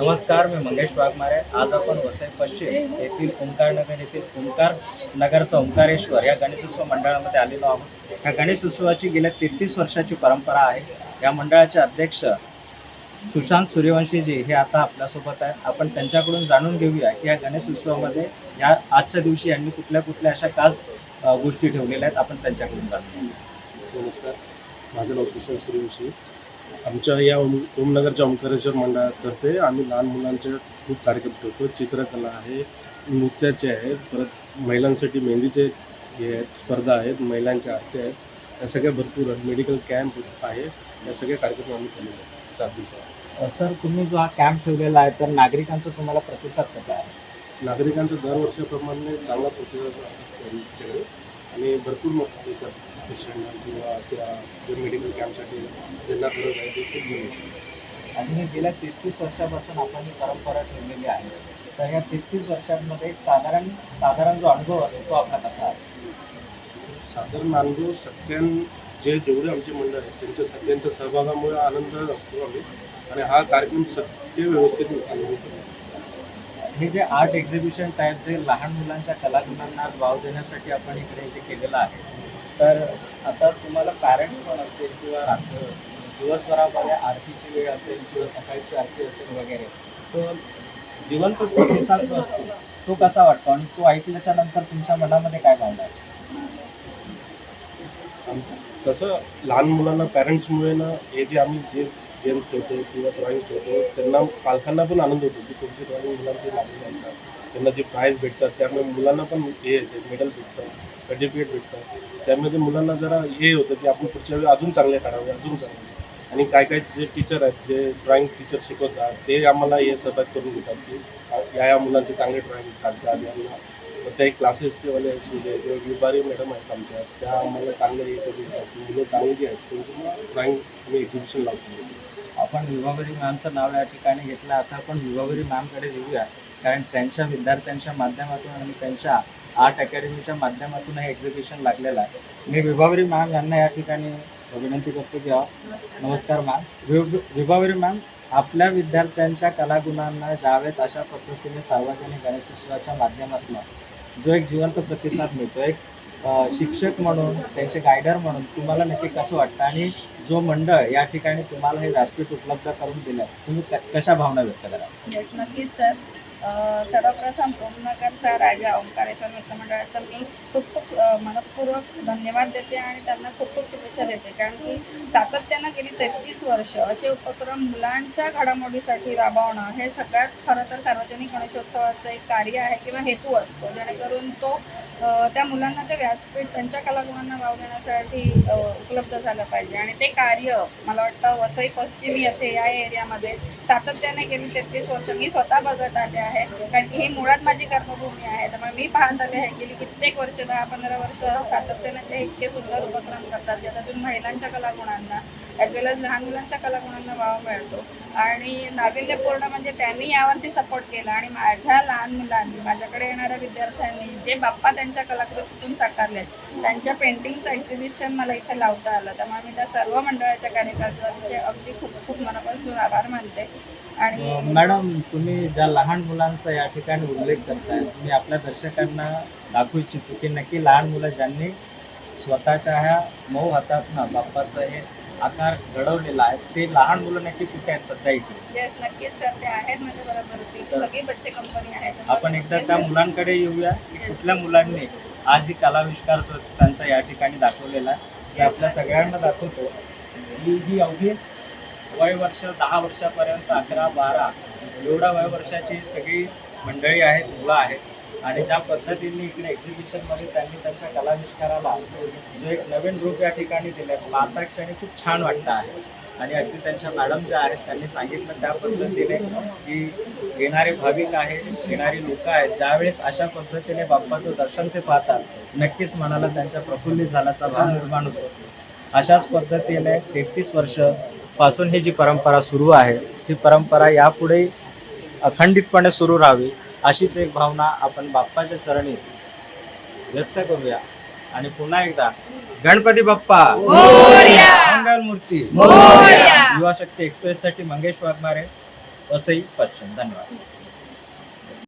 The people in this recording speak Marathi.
नमस्कार मी मंगेश वाघमारे. आज आपण वसई पश्चिम येथील ओंकारनगर येथील ओंकार नगरचा ओंकारेश्वर या गणेशोत्सव मंडळामध्ये आलेलो आहोत. या गणेश उत्सवाची गेल्या तेहतीस वर्षाची परंपरा आहे. या मंडळाचे अध्यक्ष सुशांत सूर्यवंशीजी हे आता आपल्यासोबत आहेत. आपण त्यांच्याकडून जाणून घेऊया की या गणेश उत्सवामध्ये या आजच्या दिवशी यांनी कुठल्या कुठल्या अशा खास गोष्टी ठेवलेल्या आहेत. आपण त्यांच्याकडून जाणून नमस्कार. माझं नाव सुशांत सूर्यवंशी. आमच्या या ओम ओमनगरच्या ओंकारेश्वर मंडळातर्फे आम्ही लहान मुलांचे खूप कार्यक्रम ठेवतो. चित्रकला आहे नृत्याचे आहेत परत महिलांसाठी मेहंदीचे हे आहेत स्पर्धा आहेत महिलांच्या आरती आहेत. या सगळ्या भरपूर मेडिकल कॅम्प आहे. या सगळ्या कार्यक्रम आम्ही केलेले आहेत. सात दिवसात सर तुम्ही जो हा कॅम्प ठेवलेला आहे तर नागरिकांचा तुम्हाला प्रतिसाद कसा आहे? नागरिकांचा दरवर्षाप्रमाणे चांगला प्रतिसाद असतो आमच्याकडे आणि भरपूर मग येतात पेशंट किंवा त्या जे मेडिकल कॅम्पसाठी ज्यांना गरज आहे ते खूप घेऊन. आणि हे गेल्या तेहतीस वर्षापासून आपण ही परंपरा ठेवलेली आहे. तर या तेहतीस वर्षांमध्ये एक साधारण साधारण जो अनुभव असतो तो आपला कसा आहे? साधारण अनुभव सगळ्यां जे जेवढे आमचे मंडळ आहेत त्यांच्या सगळ्यांच्या सहभागामुळे आनंद असतो आम्ही. आणि हा कार्यक्रम सत्य व्यवस्थित अनुभव करतो हे जे आर्ट एक्झिबिशन टाईप जे लहान मुलांच्या कलागुणांना वाव देण्यासाठी आपण इकडे जे केलेलं आहे तर आता तुम्हाला पॅरेंट्स पण असतील किंवा रात्र दिवसभरामध्ये आरतीची वेळ असेल किंवा सकाळची आरती असेल वगैरे तो जिवंत प्रतिसाद जो असतो तो कसा वाटतो? आणि तो ऐकल्याच्या नंतर तुमच्या मनामध्ये काय भावना आहे? तसं लहान मुलांना पॅरेंट्समुळे ना हे जे आम्ही जे गेम्स ठेवतो किंवा ड्रॉईंग ठेवतो त्यांना पालकांना पण आनंद होतो की तुमची ड्रॉईंग मुलांचे लागले असतात. त्यांना जे प्राईज भेटतात त्यामुळे मुलांना पण हे येते मेडल भेटतं सर्टिफिकेट भेटतं. त्यामुळे ते मुलांना जरा हे होतं की आपण पुढच्या वेळी अजून चांगले काढावे अजून चांगले. आणि काय काय जे टीचर आहेत जे ड्रॉइंग टीचर शिकवतात ते आम्हाला हे सहभाग करून घेतात की या या मुलांचे चांगले ड्रॉइंग काढतात यांना ते क्लासेसचे वाले असुदे किंवा विभारी मॅडम आहेत आमच्या त्या आम्हाला चांगले हे करून मुलं चांगली जी आहेत त्यांची ड्रॉईंग आम्ही एक्झिबिशन लावतो. आपण विभावरी मॅमचं नाव या ठिकाणी घेतलं आता आपण विभावरी मॅमकडे येऊया कारण त्यांच्या विद्यार्थ्यांच्या माध्यमातून आणि त्यांच्या आर्ट अकॅडमीच्या माध्यमातून हे एक्झिबिशन लागलेलं आहे. मी विभावरी मॅम यांना या ठिकाणी विनंती करतो की नमस्कार मॅम विभ विभावरी मॅम आपल्या विद्यार्थ्यांच्या कलागुणांना ज्यावेळेस अशा पद्धतीने सार्वजनिक गणेशोत्सवाच्या माध्यमातून जो एक जिवंत प्रतिसाद मिळतो एक शिक्षक म्हणून त्यांचे गायडर म्हणून तुम्हाला नक्की कसं वाटतं? आणि जो मंडळ या ठिकाणी तुम्हाला हे व्यासपीठ उपलब्ध करून दिलं तुम्ही कशा भावना व्यक्त करा येस नक्कीच सर सर्वप्रथम ओमनगरचा राजा ओंकारेश्वर मित्रमंडळाचा मी खूप खूप मनपूर्वक धन्यवाद देते आणि त्यांना खूप खूप शुभेच्छा देते. कारण की सातत्यानं गेली तेहतीस वर्ष असे उपक्रम मुलांच्या घडामोडीसाठी राबवणं हे सगळ्यात खरं तर सार्वजनिक गणेशोत्सवाचं एक कार्य आहे किंवा हेतू असतो. जेणेकरून तो त्या मुलांना ते व्यासपीठ त्यांच्या कलागुणांना वाव देण्यासाठी उपलब्ध झालं पाहिजे. आणि ते कार्य मला वाटतं वसई पश्चिमी येथे या एरियामध्ये सातत्याने गेली तेहतीस वर्ष मी स्वतः बघत आले आहे. कारण की ही मुळात माझी कर्मभूमी आहे. त्यामुळे मी पाहत आले आहे गेली कित्येक वर्ष दहा पंधरा वर्ष सातत्याने ते इतके सुंदर उपक्रम करतात ज्याच्यातून महिलांच्या कलागुणांना ॲज वेल एज लहान मुलांच्या कलागुणांना वाव मिळतो. आणि नाविन्यपूर्ण म्हणजे त्यांनी यावर्षी सपोर्ट केला. आणि माझ्या लहान मुलांनी माझ्याकडे येणाऱ्या विद्यार्थ्यांनी जे बाप्पा त्यांच्या कलाकृतीतून साकारले त्यांच्या पेंटिंगचं एक्झिबिशन मला इथे लावता आलं. त्यामुळे मी त्या सर्व मंडळाच्या कार्यकर्त्यांचे म्हणजे अगदी खूप खूप मनापासून आभार मानते. आणि मॅडम तुम्ही ज्या लहान मुलांचा या ठिकाणी उल्लेख करताय मी आपल्या दर्शकांना दाखवू इच्छितो की नक्की लहान मुलं ज्यांनी स्वतःच्या ह्या मऊ हातात ना बाप्पाचं हे आकार घडवलेला आहे. ते लहान मुलं नक्की कुठे आहेत सध्या येस नक्कीच सर ते आहेत माझ्या बरोबर. ती सगळी बच्चे कंपनी आहे आपण एकदा त्या मुलांकडे येऊया. की कुठल्या मुलांनी आज जी कलाविष्कार जो त्यांचा या ठिकाणी दाखवलेला आहे ते आपल्या सगळ्यांना दाखवतो. ही जी अवघी वय वर्ष दहा वर्षापर्यंत अकरा बारा एवढ्या वय वर्षाची सगळी मंडळी आहेत मुलं आहेत. आणि ज्या पद्धतीने इकडे एक्झिबिशनमध्ये त्यांनी त्यांच्या कलाविष्काराला जो एक नवीन रूप या ठिकाणी दिलं आता क्षणी खूप छान वाटतं आहे. आणि अगदी त्यांच्या मॅडम ज्या आहेत त्यांनी सांगितलं त्या पद्धतीने की येणारे भाविक आहेत येणारी लोक आहेत ज्यावेळेस अशा पद्धतीने बाप्पाचं दर्शन ते पाहतात नक्कीच मनाला त्यांच्या प्रफुल्लित झाल्याचा भाव निर्माण होतो. अशाच पद्धतीने तेहतीस वर्षपासून ही जी परंपरा सुरू आहे ही परंपरा यापुढे अखंडितपणे सुरू राहावी. अशीच एक भावना आपण बाप्पाच्या चरणी व्यक्त करूया आणि पुन्हा एकदा गणपती बाप्पा मोरया! मंगल मूर्ती मोरया! युवा शक्ती एक्सप्रेस साठी मंगेश वाघमारे वसई पश्चिम धन्यवाद